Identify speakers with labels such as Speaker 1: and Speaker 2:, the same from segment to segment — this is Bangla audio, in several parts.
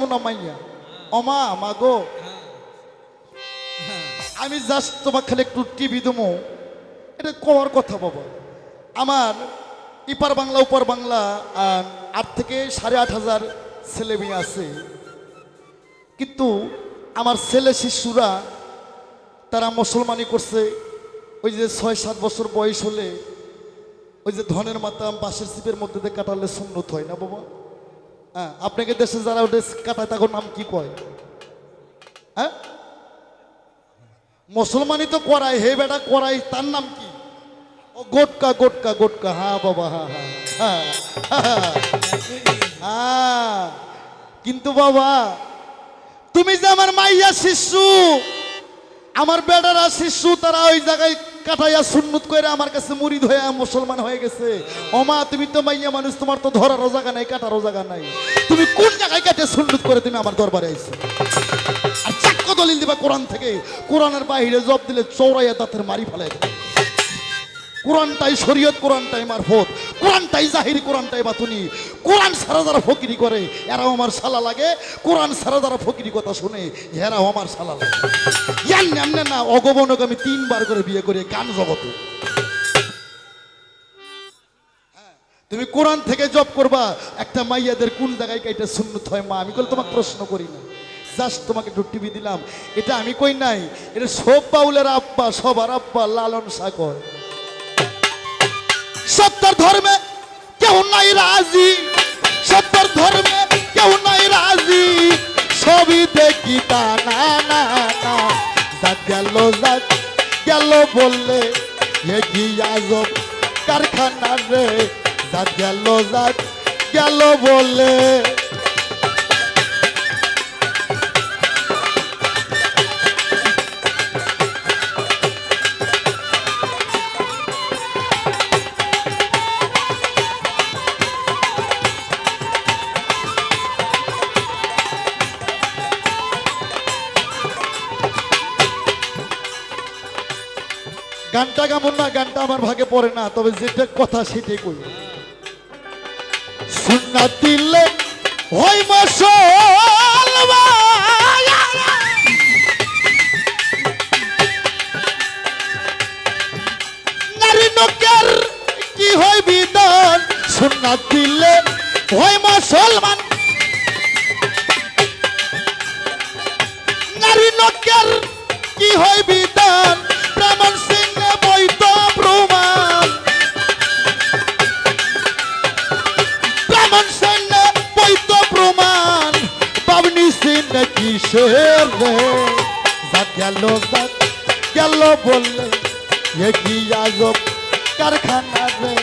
Speaker 1: করবো মাইয়া অমা মা গো আমি জাস্ট তোমার খালি একটু টিভি দেবো এটা কওয়ার কথা বাবা আমার ইপার বাংলা উপার বাংলা আট থেকে সাড়ে আট হাজার ছেলে মেয়ে আছে কিন্তু আমার ছেলে শিশুরা তারা মুসলমানি করছে ওই যে ছয় সাত বছর বয়স হলে ওই যে ধনের মাতাম বাঁশের সিপের মধ্যে দিয়ে কাটালে সুন্নত হয় না বাবা হ্যাঁ আপনাকে দেশে যারা ড্রেস কাটায় তখন নাম কি কয় হ্যাঁ মুসলমানই তো করাই হে বেটা করাই তার নাম কি ও গোটকা গোটকা গোটকা হ্যাঁ বাবা হ্যাঁ হ্যাঁ, হ্যাঁ হ্যাঁ হ্যাঁ কিন্তু বাবা তুমি যে আমার মাইয়া শিশু আমার বেটারা শিশু তারা ওই জায়গায় কাটাইয়া সুন্নত করে আমার কাছে মুড়ি হয়ে মুসলমান হয়ে গেছে অমা তুমি তো মাইয়া মানুষ তোমার তো ধরারও জায়গা নাই কাটারও জায়গা নাই তুমি কোন জায়গায় কাটে সুন্নত করে তুমি আমার দরবারে আইছো আর চাক্ক দলিল দিবা কোরআন থেকে কোরআনের বাহিরে জব দিলে চৌরাইয়া দাঁতের মারি ফেলে কোরআনটাই শরীয়ত কোরআনটাই মারফত কোরআনটাই জাহিরি কোরআনটাই বাতুনি কোরআন সারা যারা ফকিরি করে এরাও আমার সালা লাগে কোরআন সারা যারা ফকিরি কথা শুনে এরাও আমার সালা লাগে না অগবনকে আমি তিনবার করে বিয়ে করে গান জগতে তুমি কোরআন থেকে জব করবা একটা মাইয়াদের কোন জায়গায় এটা সুন্নত হয় মা আমি বলে তোমাকে প্রশ্ন করি না জাস্ট তোমাকে একটু টিভি দিলাম এটা আমি কই নাই এটা সব বাউলের আব্বা সবার আব্বা লালন সাগর সত্যর ধর্মে কেউ নাই রাজি সত্যর ধর্মে কেউ নাই রাজি সবই দেখি তা না না না গেল যাক বললে কি আজব কারখানা রে যা গেল যাক গেল গানটা কেমন না গানটা আমার ভাগে পড়ে না তবে যেটা কথা সেটাই কই সুন্না দিলে ওই কি হয় বিধান সুন্না দিলে ওই মুসলমান নারী নকের কি হয় বিধান ব্রাহ্মণ কিসের যা গেল যা গেল বললে এ কি আজব কারখানা রে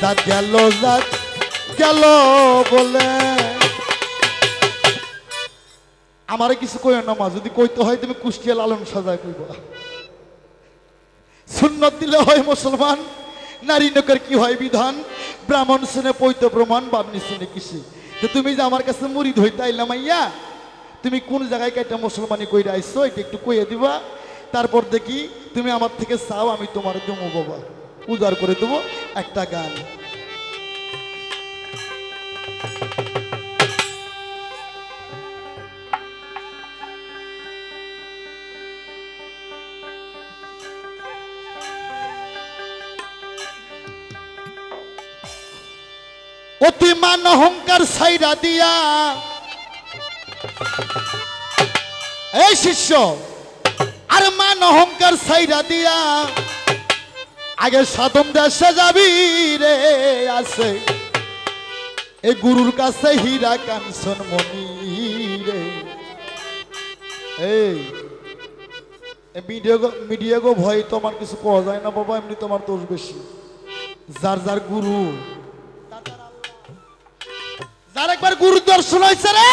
Speaker 1: যা গেল যা গেল বলে আমারে কিছু কই না মা যদি কইতে হয় তুমি কুষ্টিয়া লালন সাজা কইব শূন্যত দিলে হয় মুসলমান নারী নকের কি হয় বিধান ব্রাহ্মণ শুনে পৈত প্রমাণ বাবনি শুনে কিসে তুমি যে আমার কাছে মুড়ি ধইতে আইলাম আইয়া তুমি কোন জায়গায় কাইটা মুসলমানি কই আইসো এটা একটু কইয়ে দিবা তারপর দেখি তুমি আমার থেকে চাও আমি তোমার জমু বাবা উজার করে দেবো একটা গান অতিমান অহংকার সাইরা দিয়া এই শিষ্য আর মান অহংকার সাইরা দিয়া আগে সাধন দেশে যাবি রে আছে এই গুরুর কাছে হীরা কাঞ্চন মনি রে এই মিডিয়া মিডিয়া গো ভয় তোমার কিছু পাওয়া যায় না বাবা এমনি তোমার দোষ বেশি যার যার গুরু যার একবার গুরু দর্শন হয়েছে রে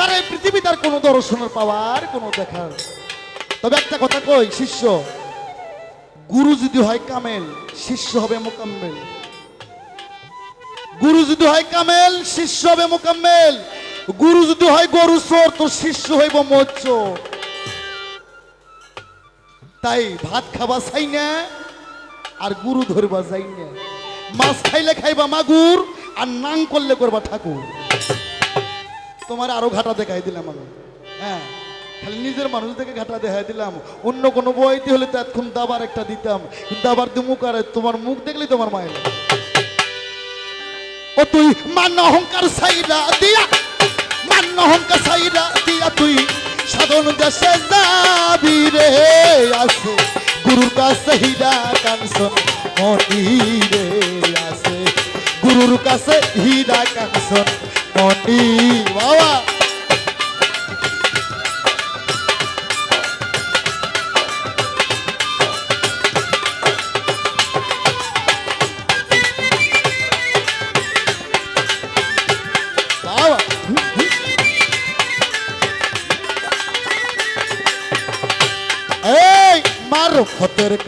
Speaker 1: তার এই পৃথিবী তার কোনো দর্শনের পাওয়ার কোনো দেখার তবে একটা কথা কই শিষ্য গুরু যদি হয় কামেল শিষ্য হবে মোকাম্মেল গুরু যদি হয় কামেল শিষ্য হবে মোকাম্মেল গুরু যদি হয় গরু সর তো শিষ্য হইব মোচ্চ তাই ভাত খাবা চাই না আর গুরু ধরবা যাই না মাছ খাইলে খাইবা মাগুর আর নাং করলে করবা ঠাকুর তোমার আরো ঘাটা দেখাই দিলাম আমি হ্যাঁ খালি নিজের মানুষ থেকে ঘাটা দেখাই দিলাম অন্য কোনো বইতে হলে তো এতক্ষণ দাবার একটা দিতাম কিন্তু আবার দু মুখ আর তোমার মুখ দেখলে তোমার মায়ের ও তুই মান অহংকার সাইরা দিয়া মান অহংকার সাইরা দিয়া তুই সাধন দেশে যাবি রে আসে গুরুর কাছে হিরা কানসন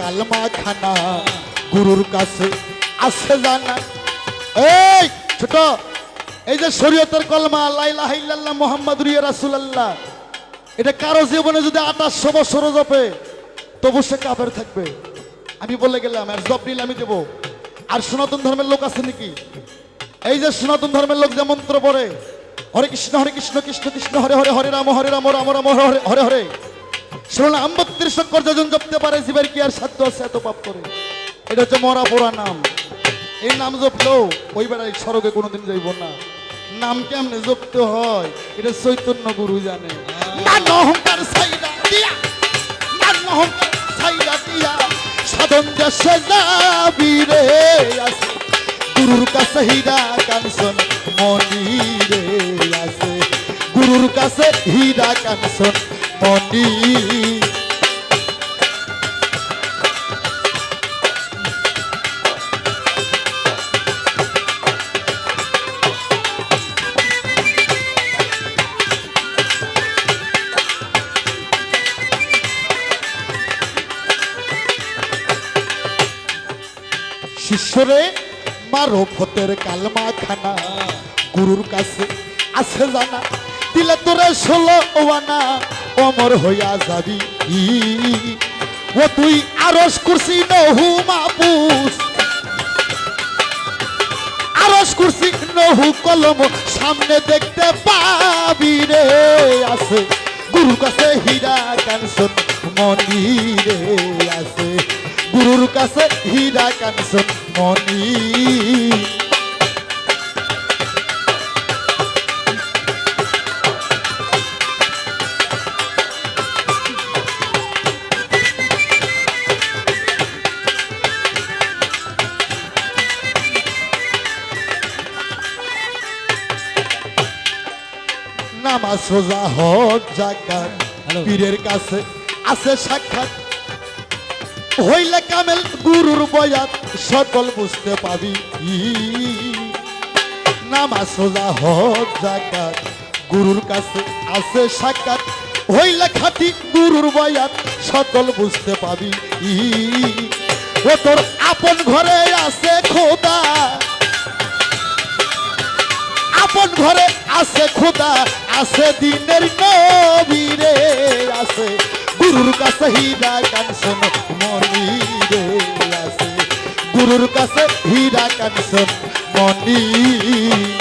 Speaker 1: কালমা খানা গুরুর কাছে আসে জানা এই ছোট এই যে শরীয়তের কলমা লাইলাহাইল্লাহ মোহাম্মদ রিয়া রাসুলাল্লাহ এটা কারো জীবনে যদি আঠাশশো বছরও জপে তবু সে কাপের থাকবে আমি বলে গেলাম আর জব নিলে আমি দেবো আর সনাতন ধর্মের লোক আছে নাকি এই যে সনাতন ধর্মের লোক যে মন্ত্র পড়ে হরে কৃষ্ণ হরে কৃষ্ণ কৃষ্ণ কৃষ্ণ হরে হরে হরে রাম হরে রাম রাম রাম হরে হরে হরে শোনা আম্বত্রিশ শঙ্কর যজন জপতে পারে জীবের কি আর সাধ্য আছে এত পাপ করে এটা হচ্ছে মরা পোড়া নাম এই নাম জপলেও ওই বেড়ায় সড়কে কোনোদিন যাইব না নাম কেমনে জপতে হয় এটা চৈতন্য গুরু জানে অহংকার সাইডা দিয়া অহংকার সাইডা দিয়া সাধন দেশে যাবি রে আসে গুরুর কাছে হীরা কাঞ্চন মনি রে আছে গুরুর কাছে হীরা কাঞ্চন মনি শিষ্যরে মারো ফতের কালমা খানা গুরুর কাছে আছে জানা দিলে তোরে ষোলো ওয়ানা অমর হইয়া যাবি ও তুই আরস কুরসি নহু মাপুস আরস কুরসি নহু কলম সামনে দেখতে পাবি রে আছে গুরুর কাছে হীরা কানসন মনি রে আছে গুরুর কাছে হীরা কানসন মনি সোজা হোক জাগার পীরের কাছে আছে সাক্ষাৎ হইলে কামেল গুরুর বয়াত সকল বুঝতে পাবি নামা সোজা হোক জাগার গুরুর কাছে আছে সাক্ষাৎ হইলে খাতি গুরুর বয়াত সকল বুঝতে পাবি ও তোর আপন ঘরে আছে খোদা আপন ঘরে আছে খোদা আছে দিনের নবীরে আছে গুরুর কাছে হীরা কান শোন মনিরে আছে গুরুর কাছে হীরা কান শোন মনিরে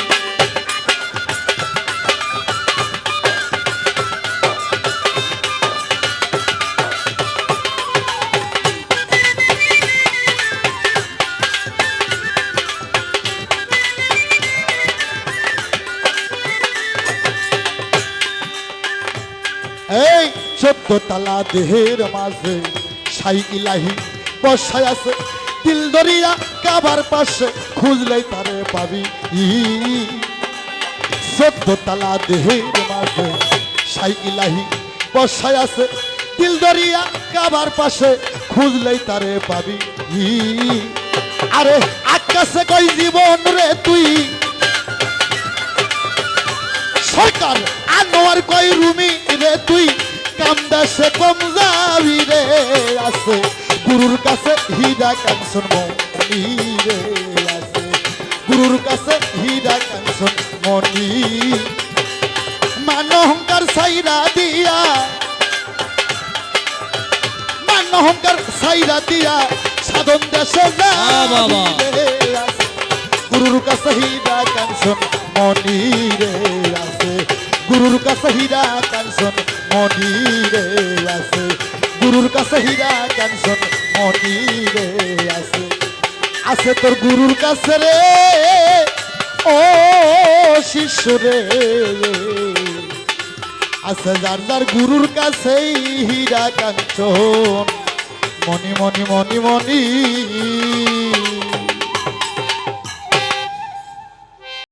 Speaker 1: দোতলা দেহের মাঝে সাই ইলাহি বসায় আছে তিল দরিয়া কাবার পাশে খুঁজলেই তারে পাবি সদ্যতলা দেহের মাঝে সাই ইলাহি বসায় আছে তিল দরিয়া কাবার পাশে খুঁজলেই তারে পাবি আরে আকাশে কই জীবন রে তুই সরকার আনোয়ার কই রুমি রে তুই কামদা সে কম যাবি রে আছে গুরুর কাছে হীরা কাঞ্চন মনি রে আছে গুরুর কাছে হীরা কাঞ্চন মনি মানহংকার সাইরা দিয়া মানহংকার সাইরা দিয়া সাধন দেশে যাবি রে গুরুর কাছে হীরা কাঞ্চন মনি রে আছে গুরুর কাছে হীরা কাঞ্চন মনিরে আছে গুরুর কাছে হীরা কাঞ্চন মনিরে আছে আছে তোর গুরুর কাছে রে ও শিষ্য রে আছে যার যার গুরুর কাছেই হীরা কাঞ্চন মনি মনি মনি মনি